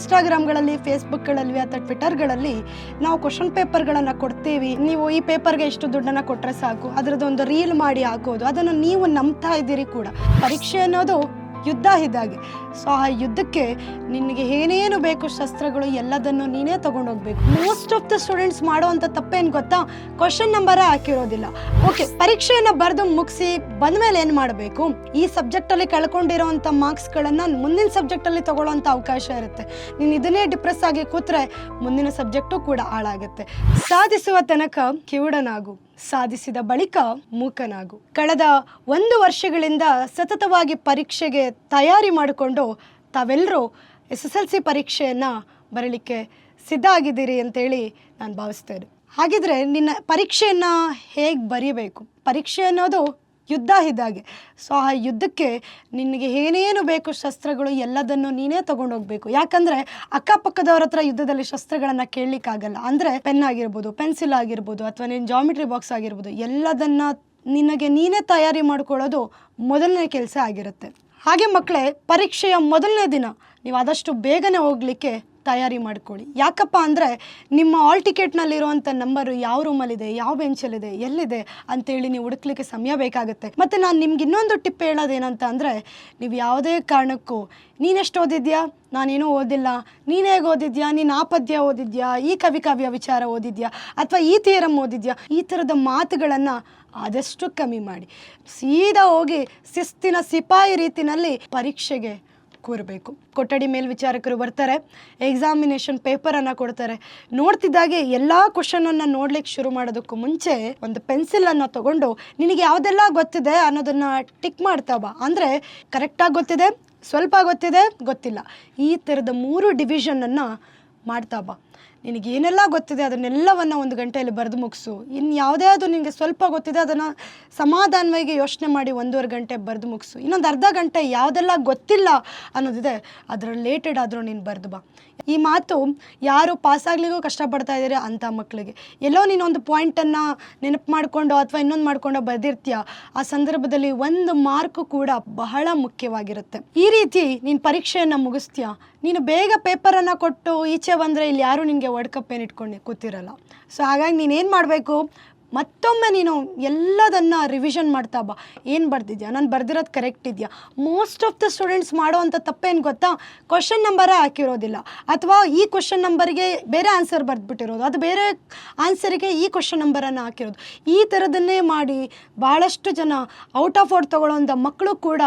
ಇನ್ಸ್ಟಾಗ್ರಾಮ್ಗಳಲ್ಲಿ, ಫೇಸ್ಬುಕ್ಗಳಲ್ಲಿ, ಅಥವಾ ಟ್ವಿಟರ್ಗಳಲ್ಲಿ ನಾವು ಕ್ವಶನ್ ಪೇಪರ್ಗಳನ್ನು ಕೊಡ್ತೀವಿ. ನೀವು ಈ ಪೇಪರ್ಗೆ ಎಷ್ಟು ದುಡ್ಡನ್ನು ಕೊಟ್ಟರೆ ಸಾಕು. ಅದರದ್ದು ಒಂದು ರೀಲ್ ಮಾಡಿ ಹಾಕೋದು. ಅದನ್ನು ನೀವು ನಂಬ್ತಾ ಇದ್ದೀರಿ ಕೂಡ. ಪರೀಕ್ಷೆ ಅನ್ನೋದು ಯುದ್ಧ ಇದ್ದಾಗೆ ಸೊ ಆ ಯುದ್ಧಕ್ಕೆ ನಿನಗೆ ಏನೇನು ಬೇಕು ಶಸ್ತ್ರಗಳು ಎಲ್ಲದನ್ನು ನೀನೇ ತಗೊಂಡೋಗ್ಬೇಕು. ಮೋಸ್ಟ್ ಆಫ್ ದ ಸ್ಟೂಡೆಂಟ್ಸ್ ಮಾಡುವಂಥ ತಪ್ಪೇನು ಗೊತ್ತಾ? ಕ್ವಶನ್ ನಂಬರೇ ಹಾಕಿರೋದಿಲ್ಲ. ಓಕೆ ಪರೀಕ್ಷೆಯನ್ನು ಬರೆದು ಮುಗಿಸಿ ಬಂದ್ಮೇಲೆ ಏನು ಮಾಡಬೇಕು? ಈ ಸಬ್ಜೆಕ್ಟಲ್ಲಿ ಕಳ್ಕೊಂಡಿರೋವಂಥ ಮಾರ್ಕ್ಸ್ಗಳನ್ನು ಮುಂದಿನ ಸಬ್ಜೆಕ್ಟಲ್ಲಿ ತಗೊಳ್ಳೋಂಥ ಅವಕಾಶ ಇರುತ್ತೆ. ನೀನು ಇದನ್ನೇ ಡಿಪ್ರೆಸ್ ಆಗಿ ಕೂತ್ರೆ ಮುಂದಿನ ಸಬ್ಜೆಕ್ಟು ಕೂಡ ಹಾಳಾಗುತ್ತೆ. ಸಾಧಿಸುವ ತನಕ ಕಿವುಡನಾಗು. ಸಾಧಿಸಿದ ಬಳಿಕ ಮೂಕನಾಗು. ಕಳೆದ ಒಂದು ವರ್ಷಗಳಿಂದ ಸತತವಾಗಿ ಪರೀಕ್ಷೆಗೆ ತಯಾರಿ ಮಾಡಿಕೊಂಡು ತಾವೆಲ್ಲರೂ ಎಸ್ ಎಸ್ ಎಲ್ ಸಿ ಪರೀಕ್ಷೆಯನ್ನು ಬರಲಿಕ್ಕೆ ಸಿದ್ಧ ಆಗಿದ್ದೀರಿ ಅಂತೇಳಿ ನಾನು ಭಾವಿಸ್ತೇನೆ. ಹಾಗಿದ್ರೆ ನಿನ್ನ ಪರೀಕ್ಷೆಯನ್ನು ಹೇಗೆ ಬರೀಬೇಕು? ಪರೀಕ್ಷೆ ಅನ್ನೋದು ಯುದ್ಧ ಇದ್ದಾಗೆ ಸೊ ಆ ಯುದ್ಧಕ್ಕೆ ನಿನಗೆ ಏನೇನು ಬೇಕು ಶಸ್ತ್ರಗಳು ಎಲ್ಲದನ್ನು ನೀನೇ ತಗೊಂಡೋಗ್ಬೇಕು. ಯಾಕಂದರೆ ಅಕ್ಕಪಕ್ಕದವ್ರ ಹತ್ರ ಯುದ್ಧದಲ್ಲಿ ಶಸ್ತ್ರಗಳನ್ನು ಕೇಳಲಿಕ್ಕಾಗಲ್ಲ. ಅಂದರೆ ಪೆನ್ ಆಗಿರ್ಬೋದು, ಪೆನ್ಸಿಲ್ ಆಗಿರ್ಬೋದು, ಅಥವಾ ನಿನ್ನ ಜಾಮಿಟ್ರಿ ಬಾಕ್ಸ್ ಆಗಿರ್ಬೋದು, ಎಲ್ಲದನ್ನು ನಿನಗೆ ನೀನೇ ತಯಾರಿ ಮಾಡ್ಕೊಳ್ಳೋದು ಮೊದಲನೇ ಕೆಲಸ ಆಗಿರುತ್ತೆ. ಹಾಗೆ ಮಕ್ಕಳೇ ಪರೀಕ್ಷೆಯ ಮೊದಲನೇ ದಿನ, ನೀವು ಆದಷ್ಟು ಬೇಗನೆ ಹೋಗಲಿಕ್ಕೆ ತಯಾರಿ ಮಾಡ್ಕೊಳ್ಳಿ. ಯಾಕಪ್ಪ ಅಂದರೆ ನಿಮ್ಮ ಆಲ್ ಟಿಕೆಟ್ನಲ್ಲಿರುವಂಥ ನಂಬರು ಯಾವ ರೂಮಲ್ಲಿದೆ ಯಾವ ಬೆಂಚಲ್ಲಿದೆ ಎಲ್ಲಿದೆ ಅಂತೇಳಿ ನೀವು ಹುಡುಕ್ಲಿಕ್ಕೆ ಸಮಯ ಬೇಕಾಗುತ್ತೆ. ಮತ್ತು ನಾನು ನಿಮ್ಗೆ ಇನ್ನೊಂದು ಟಿಪ್ ಹೇಳೋದೇನಂತ ಅಂದರೆ, ನೀವು ಯಾವುದೇ ಕಾರಣಕ್ಕೂ ನೀನೆಷ್ಟು ಓದಿದ್ಯಾ? ನಾನೇನೂ ಓದಿಲ್ಲ. ನೀನು ಹೇಗೆ ಓದಿದ್ಯಾ? ನೀನು ಆ ಪದ್ಯ ಓದಿದ್ಯಾ? ಈ ಕವಿ ಕಾವ್ಯ ವಿಚಾರ ಓದಿದ್ಯಾ? ಅಥವಾ ಈ ಥಿಯರಮ್ ಓದಿದ್ಯಾ? ಈ ಥರದ ಮಾತುಗಳನ್ನು ಆದಷ್ಟು ಕಮ್ಮಿ ಮಾಡಿ. ಸೀದಾ ಹೋಗಿ ಶಿಸ್ತಿನ ಸಿಪಾಯಿ ರೀತಿನಲ್ಲಿ ಪರೀಕ್ಷೆಗೆ ಕೂರಬೇಕು. ಕೊಠಡಿ ಮೇಲ್ವಿಚಾರಕರು ಬರ್ತಾರೆ. ಎಕ್ಸಾಮಿನೇಷನ್ ಪೇಪರನ್ನು ಕೊಡ್ತಾರೆ. ನೋಡ್ತಿದ್ದಾಗೆ ಎಲ್ಲ ಕ್ವಶನನ್ನು ನೋಡ್ಲಿಕ್ಕೆ ಶುರು ಮಾಡೋದಕ್ಕೂ ಮುಂಚೆ ಒಂದು ಪೆನ್ಸಿಲನ್ನು ತಗೊಂಡು, ನಿನಗೆ ಯಾವುದೆಲ್ಲ ಗೊತ್ತಿದೆ ಅನ್ನೋದನ್ನು ಟಿಕ್ ಮಾಡ್ತಾ ಬಾ. ಅಂದರೆ ಕರೆಕ್ಟಾಗಿ ಗೊತ್ತಿದೆ, ಸ್ವಲ್ಪ ಗೊತ್ತಿದೆ, ಗೊತ್ತಿಲ್ಲ. ಈ ಥರದ ಮೂರು ಡಿವಿಷನನ್ನು ಮಾಡ್ತಾ ಬಾ. ನಿನಗೇನೆಲ್ಲ ಗೊತ್ತಿದೆ ಅದನ್ನೆಲ್ಲವನ್ನು ಒಂದು ಗಂಟೆಯಲ್ಲಿ ಬರೆದು ಮುಗಿಸು. ಇನ್ನು ಯಾವುದೇ ಅದು ನಿನಗೆ ಸ್ವಲ್ಪ ಗೊತ್ತಿದೆ ಅದನ್ನು ಸಮಾಧಾನವಾಗಿ ಯೋಚನೆ ಮಾಡಿ ಒಂದೂವರೆ ಗಂಟೆ ಬರೆದು ಮುಗಿಸು. ಇನ್ನೊಂದು ಅರ್ಧ ಗಂಟೆ ಯಾವುದೆಲ್ಲ ಗೊತ್ತಿಲ್ಲ ಅನ್ನೋದಿದೆ ಅದರ ರಿಲೇಟೆಡ್ ಆದರೂ ನೀನು ಬರೆದು ಬಾ. ಈ ಮಾತು ಯಾರು ಪಾಸಾಗ್ಲಿಗೂ ಕಷ್ಟಪಡ್ತಾ ಇದ್ದಾರೆ ಅಂಥ ಮಕ್ಕಳಿಗೆ ಎಲ್ಲೋ ನೀನೊಂದು ಪಾಯಿಂಟನ್ನು ನೆನಪು ಮಾಡಿಕೊಂಡು ಅಥವಾ ಇನ್ನೊಂದು ಮಾಡಿಕೊಂಡು ಬರೆದಿರ್ತೀಯ? ಆ ಸಂದರ್ಭದಲ್ಲಿ ಒಂದು ಮಾರ್ಕು ಕೂಡ ಬಹಳ ಮುಖ್ಯವಾಗಿರುತ್ತೆ. ಈ ರೀತಿ ನೀನು ಪರೀಕ್ಷೆಯನ್ನು ಮುಗಿಸ್ತೀಯ? ನೀನು ಬೇಗ ಪೇಪರನ್ನು ಕೊಟ್ಟು ಈಚೆ ಬಂದರೆ ಇಲ್ಲಿ ಯಾರೂ ನಿನಗೆ ವರ್ಡ್ ಕಪ್ ಏನು ಇಟ್ಕೊಂಡು ಕೂತಿರಲ್ಲ ಸೊ ಹಾಗಾಗಿ ನೀನು ಏನು ಮಾಡಬೇಕು? ಮತ್ತೊಮ್ಮೆ ನೀನು ಎಲ್ಲದನ್ನು ರಿವಿಷನ್ ಮಾಡ್ತಾ ಬಾ. ಏನು ಬರ್ದಿದ್ಯಾ? ನಾನು ಬರ್ದಿರೋದು ಕರೆಕ್ಟ್ ಇದೆಯಾ? ಮೋಸ್ಟ್ ಆಫ್ ದ ಸ್ಟೂಡೆಂಟ್ಸ್ ಮಾಡೋವಂಥ ತಪ್ಪೇನು ಗೊತ್ತಾ? ಕ್ವಶನ್ ನಂಬರೇ ಹಾಕಿರೋದಿಲ್ಲ. ಅಥವಾ ಈ ಕ್ವಶನ್ ನಂಬರಿಗೆ ಬೇರೆ ಆನ್ಸರ್ ಬರೆದ್ಬಿಟ್ಟಿರೋದು. ಅದು ಬೇರೆ ಆನ್ಸರಿಗೆ ಈ ಕ್ವಶನ್ ನಂಬರನ್ನು ಹಾಕಿರೋದು. ಈ ಥರದನ್ನೇ ಮಾಡಿ ಭಾಳಷ್ಟು ಜನ ಔಟ್ ಆಫ್ ಔಟ್ ತೊಗೊಳ್ಳೋಂಥ ಮಕ್ಕಳು ಕೂಡ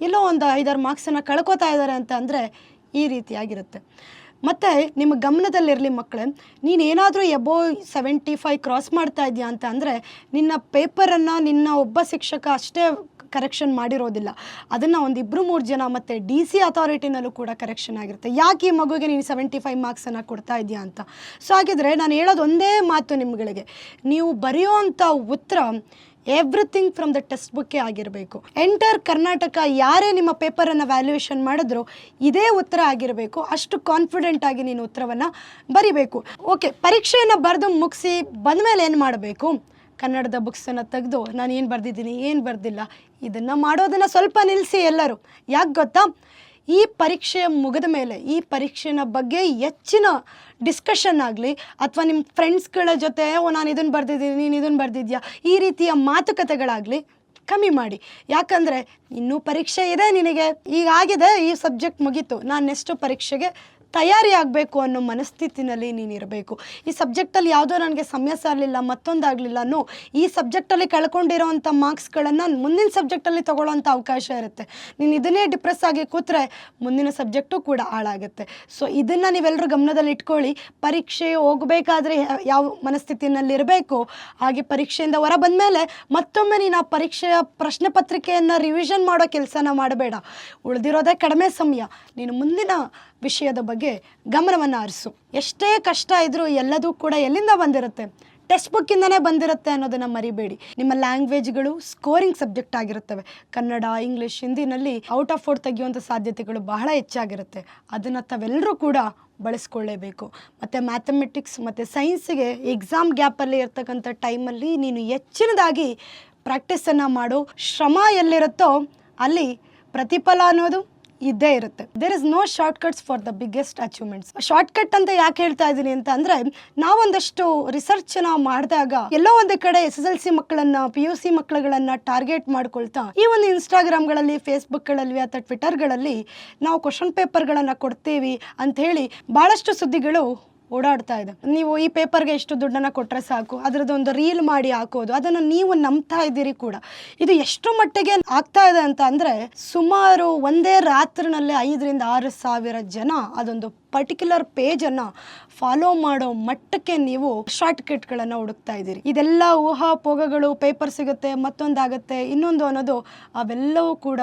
ಎಲ್ಲೋ ಒಂದು ಐದಾರು ಮಾರ್ಕ್ಸನ್ನು ಕಳ್ಕೊತಾ ಇದ್ದಾರೆ ಅಂತ ಅಂದರೆ ಈ ರೀತಿಯಾಗಿರುತ್ತೆ ಮತ್ತು ನಿಮ್ಮ ಗಮನದಲ್ಲಿರಲಿ ಮಕ್ಕಳು ನೀನು ಏನಾದರೂ ಎಬೋ ಸೆವೆಂಟಿ ಫೈವ್ ಕ್ರಾಸ್ ಮಾಡ್ತಾ ಇದೆಯಾ ಅಂತ ಅಂದರೆ, ನಿನ್ನ ಪೇಪರನ್ನು ನಿನ್ನ ಒಬ್ಬ ಶಿಕ್ಷಕ ಅಷ್ಟೇ ಕರೆಕ್ಷನ್ ಮಾಡಿರೋದಿಲ್ಲ. ಅದನ್ನು ಒಂದು ಇಬ್ಬರು ಮೂರು ಜನ ಮತ್ತು ಡಿ ಸಿ ಅಥಾರಿಟಿನಲ್ಲೂ ಕೂಡ ಕರೆಕ್ಷನ್ ಆಗಿರುತ್ತೆ. ಯಾಕೆ ಈ ಮಗುವಿಗೆ ನೀನು ಸೆವೆಂಟಿ ಫೈವ್ ಮಾರ್ಕ್ಸನ್ನು ಕೊಡ್ತಾ ಇದೆಯಾ ಅಂತ? ಸೊ ಹಾಗಿದ್ರೆ ನಾನು ಹೇಳೋದು ಒಂದೇ ಮಾತು ನಿಮ್ಗಳಿಗೆ. ನೀವು ಬರೆಯೋವಂಥ ಉತ್ತರ ಎವ್ರಿಥಿಂಗ್ ಫ್ರಮ್ ದ ಟೆಕ್ಸ್ಟ್ ಬುಕ್ಕೇ ಆಗಿರಬೇಕು. ಎಂಟರ್ ಕರ್ನಾಟಕ ಯಾರೇ ನಿಮ್ಮ ಪೇಪರನ್ನು ವ್ಯಾಲ್ಯೂಯೇಷನ್ ಮಾಡಿದ್ರು ಇದೇ ಉತ್ತರ ಆಗಿರಬೇಕು. ಅಷ್ಟು ಕಾನ್ಫಿಡೆಂಟ್ ಆಗಿ ನೀನು ಉತ್ತರವನ್ನು ಬರಿಬೇಕು. ಓಕೆ ಪರೀಕ್ಷೆಯನ್ನು ಬರೆದು ಮುಗಿಸಿ ಬಂದಮೇಲೆ ಏನು ಮಾಡಬೇಕು? ಕನ್ನಡದ ಬುಕ್ಸನ್ನು ತೆಗೆದು ನಾನು ಏನು ಬರೆದಿದ್ದೀನಿ, ಏನು ಬರೆದಿಲ್ಲ, ಇದನ್ನು ಮಾಡೋದನ್ನು ಸ್ವಲ್ಪ ನಿಲ್ಲಿಸಿ ಎಲ್ಲರೂ. ಯಾಕೆ ಗೊತ್ತಾ? ಈ ಪರೀಕ್ಷೆ ಮುಗಿದ ಮೇಲೆ, ಈ ಪರೀಕ್ಷೆನ ಬಗ್ಗೆ ಹೆಚ್ಚಿನ ಡಿಸ್ಕಷನ್ ಆಗಲಿ ಅಥವಾ ನಿಮ್ಮ ಫ್ರೆಂಡ್ಸ್ಗಳ ಜೊತೆ, ಓ, ನಾನು ಇದನ್ನು ಬರೆದಿದ್ದೀನಿ, ನೀನು ಇದನ್ನು ಬರೆದಿದ್ಯಾ? ಈ ರೀತಿಯ ಮಾತುಕತೆಗಳಾಗಲಿ ಕಮ್ಮಿ ಮಾಡಿ. ಯಾಕಂದರೆ ಇನ್ನೂ ಪರೀಕ್ಷೆ ಇದೆ ನಿನಗೆ. ಈಗ ಆಗಿದೆ, ಈ ಸಬ್ಜೆಕ್ಟ್ ಮುಗೀತು. ನಾನು ನೆಕ್ಸ್ಟು ಪರೀಕ್ಷೆಗೆ ತಯಾರಿ ಆಗಬೇಕು ಅನ್ನೋ ಮನಸ್ಥಿತಿನಲ್ಲಿ ನೀನು ಇರಬೇಕು. ಈ ಸಬ್ಜೆಕ್ಟಲ್ಲಿ ಯಾವುದೋ ನನಗೆ ಸಮಸ್ಯೆ ಆಗಲಿಲ್ಲ ಮತ್ತೊಂದಾಗಲಿಲ್ಲ ಅನ್ನೋ ಈ ಸಬ್ಜೆಕ್ಟಲ್ಲಿ ಕಳ್ಕೊಂಡಿರೋವಂಥ ಮಾರ್ಕ್ಸ್ಗಳನ್ನು ಮುಂದಿನ ಸಬ್ಜೆಕ್ಟಲ್ಲಿ ತೊಗೊಳ್ಳೋಂಥ ಅವಕಾಶ ಇರುತ್ತೆ. ನೀನು ಇದನ್ನೇ ಡಿಪ್ರೆಸ್ ಆಗಿ ಕೂತ್ರೆ ಮುಂದಿನ ಸಬ್ಜೆಕ್ಟು ಕೂಡ ಹಾಳಾಗುತ್ತೆ. ಸೊ ಇದನ್ನು ನೀವೆಲ್ಲರೂ ಗಮನದಲ್ಲಿ ಇಟ್ಕೊಳ್ಳಿ. ಪರೀಕ್ಷೆ ಹೋಗಬೇಕಾದ್ರೆ ಯಾವ ಮನಸ್ಥಿತಿನಲ್ಲಿ ಇರಬೇಕು ಹಾಗೆ ಪರೀಕ್ಷೆಯಿಂದ ಹೊರ ಬಂದ ಮೇಲೆ ಮತ್ತೊಮ್ಮೆ ನೀನು ಆ ಪರೀಕ್ಷೆಯ ಪ್ರಶ್ನೆ ಪತ್ರಿಕೆಯನ್ನು ರಿವಿಷನ್ ಮಾಡೋ ಕೆಲಸನ ಮಾಡಬೇಡ. ಉಳಿದಿರೋದೇ ಕಡಿಮೆ ಸಮಯ. ನೀನು ಮುಂದಿನ ವಿಷಯದ ಬಗ್ಗೆ ಗಮನವನ್ನು ಹರಿಸು. ಎಷ್ಟೇ ಕಷ್ಟ ಇದ್ದರೂ ಎಲ್ಲದೂ ಕೂಡ ಎಲ್ಲಿಂದ ಬಂದಿರುತ್ತೆ? ಟೆಕ್ಸ್ಟ್ ಬುಕ್ಕಿಂದನೇ ಬಂದಿರುತ್ತೆ ಅನ್ನೋದನ್ನು ಮರಿಬೇಡಿ. ನಿಮ್ಮ ಲ್ಯಾಂಗ್ವೇಜ್ಗಳು ಸ್ಕೋರಿಂಗ್ ಸಬ್ಜೆಕ್ಟ್ ಆಗಿರುತ್ತವೆ. ಕನ್ನಡ ಇಂಗ್ಲೀಷ್ ಹಿಂದಿನಲ್ಲಿ ಔಟ್ ಆಫ್ ಔಟ್ ತೆಗೆಯುವಂಥ ಸಾಧ್ಯತೆಗಳು ಬಹಳ ಹೆಚ್ಚಾಗಿರುತ್ತೆ. ಅದನ್ನು ತಾವೆಲ್ಲರೂ ಕೂಡ ಬಳಸ್ಕೊಳ್ಳೇಬೇಕು. ಮತ್ತು ಮ್ಯಾಥಮೆಟಿಕ್ಸ್ ಮತ್ತು ಸೈನ್ಸಿಗೆ ಎಕ್ಸಾಮ್ ಗ್ಯಾಪಲ್ಲಿ ಇರ್ತಕ್ಕಂಥ ಟೈಮಲ್ಲಿ ನೀನು ಹೆಚ್ಚಿನದಾಗಿ ಪ್ರಾಕ್ಟೀಸನ್ನು ಮಾಡು ಶ್ರಮ ಎಲ್ಲಿರುತ್ತೋ ಅಲ್ಲಿ ಪ್ರತಿಫಲ ಅನ್ನೋದು ಇದ್ದೇ ಇರುತ್ತೆ. There is no shortcuts for the biggest achievements shortcut ಅಂತ ಯಾಕೆ ಹೇಳ್ತಾ ಇದ್ದೀನಿ ಅಂತ ಅಂದ್ರೆ, ನಾವೊಂದಷ್ಟು ರಿಸರ್ಚ್ನ ಮಾಡಿದಾಗ ಎಲ್ಲೋ ಒಂದು ಕಡೆ ಎಸ್ ಎಸ್ ಎಲ್ ಸಿ ಮಕ್ಕಳನ್ನ ಪಿ ಯು ಸಿ ಮಕ್ಕಳುಗಳನ್ನ ಟಾರ್ಗೆಟ್ ಮಾಡ್ಕೊಳ್ತಾ, ಈ ಒಂದು ಇನ್ಸ್ಟಾಗ್ರಾಮ್ಗಳಲ್ಲಿ ಫೇಸ್ಬುಕ್ಗಳಲ್ಲಿ ಅಥವಾ ಟ್ವಿಟರ್ಗಳಲ್ಲಿ ನಾವು ಕ್ವಶನ್ ಪೇಪರ್ಗಳನ್ನು ಕೊಡ್ತೀವಿ ಅಂತ ಹೇಳಿ ಬಹಳಷ್ಟು ಸುದ್ದಿಗಳು ಓಡಾಡ್ತಾ ಇದೆ. ನೀವು ಈ ಪೇಪರ್ಗೆ ಎಷ್ಟು ದುಡ್ಡನ್ನು ಕೊಟ್ಟರೆ ಸಾಕು. ಅದರದ್ದೊಂದು ರೀಲ್ ಮಾಡಿ ಹಾಕೋದು. ಅದನ್ನು ನೀವು ನಂಬ್ತಾ ಇದ್ದೀರಿ ಕೂಡ. ಇದು ಎಷ್ಟು ಮಟ್ಟಿಗೆ ಆಗ್ತಾ ಇದೆ ಅಂತ ಅಂದರೆ ಸುಮಾರು ಒಂದೇ ರಾತ್ರಿನಲ್ಲೇ ಐದರಿಂದ ಆರು ಸಾವಿರ ಜನ ಅದೊಂದು ಪರ್ಟಿಕ್ಯುಲರ್ ಪೇಜನ್ನು ಫಾಲೋ ಮಾಡೋ ಮಟ್ಟಕ್ಕೆ ನೀವು ಶಾರ್ಟ್ ಕಟ್ಗಳನ್ನು ಹುಡುಕ್ತಾ ಇದ್ದೀರಿ. ಇದೆಲ್ಲ ಊಹಾಪೋಗಗಳು ಪೇಪರ್ ಸಿಗುತ್ತೆ, ಮತ್ತೊಂದಾಗುತ್ತೆ, ಇನ್ನೊಂದು ಅನ್ನೋದು ಅವೆಲ್ಲವೂ ಕೂಡ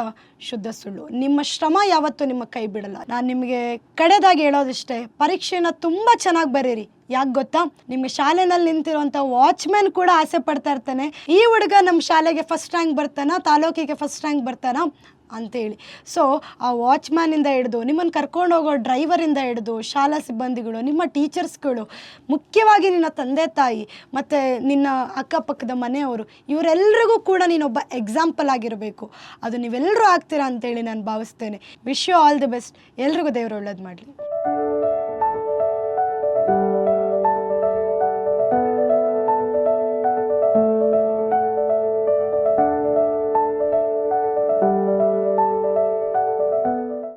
ಶುದ್ಧ ಸುಳ್ಳು. ನಿಮ್ಮ ಶ್ರಮ ಯಾವತ್ತೂ ನಿಮ್ಮ ಕೈ ಬಿಡಲ್ಲ. ನಾನು ನಿಮಗೆ ಕಡೆದಾಗಿ ಹೇಳೋದಿಷ್ಟೇ, ಪರೀಕ್ಷೆನ ತುಂಬ ಚೆನ್ನಾಗಿ ಬರೀರಿ. ಯಾಕೆ ಗೊತ್ತಾ? ನಿಮ್ಗೆ ಶಾಲೆನಲ್ಲಿ ನಿಂತಿರುವಂಥ ವಾಚ್ಮ್ಯಾನ್ ಕೂಡ ಆಸೆ ಪಡ್ತಾ ಇರ್ತಾನೆ. ಈ ಹುಡುಗ ನಮ್ಮ ಶಾಲೆಗೆ ಫಸ್ಟ್ ರ್ಯಾಂಕ್ ಬರ್ತಾನ? ತಾಲೂಕಿಗೆ ಫಸ್ಟ್ ರ್ಯಾಂಕ್ ಬರ್ತಾನ? ಅಂತೇಳಿ. ಸೊ ಆ ವಾಚ್ಮ್ಯಾನಿಂದ ಹಿಡಿದು ನಿಮ್ಮನ್ನು ಕರ್ಕೊಂಡು ಹೋಗೋ ಡ್ರೈವರಿಂದ ಹಿಡಿದು, ಶಾಲಾ ಸಿಬ್ಬಂದಿಗಳು, ನಿಮ್ಮ ಟೀಚರ್ಸ್ಗಳು, ಮುಖ್ಯವಾಗಿ ನಿನ್ನ ತಂದೆ ತಾಯಿ, ಮತ್ತು ನಿನ್ನ ಅಕ್ಕಪಕ್ಕದ ಮನೆಯವರು ಇವರೆಲ್ಲರಿಗೂ ಕೂಡ ನೀನೊಬ್ಬ ಎಕ್ಸಾಂಪಲ್ ಆಗಿರಬೇಕು. ಅದು ನೀವೆಲ್ಲರೂ ಆಗ್ತೀರಾ ಅಂತೇಳಿ ನಾನು ಭಾವಿಸ್ತೇನೆ. Wish you all the best ಎಲ್ರಿಗೂ ದೇವರು ಒಳ್ಳೇದು ಮಾಡಲಿ.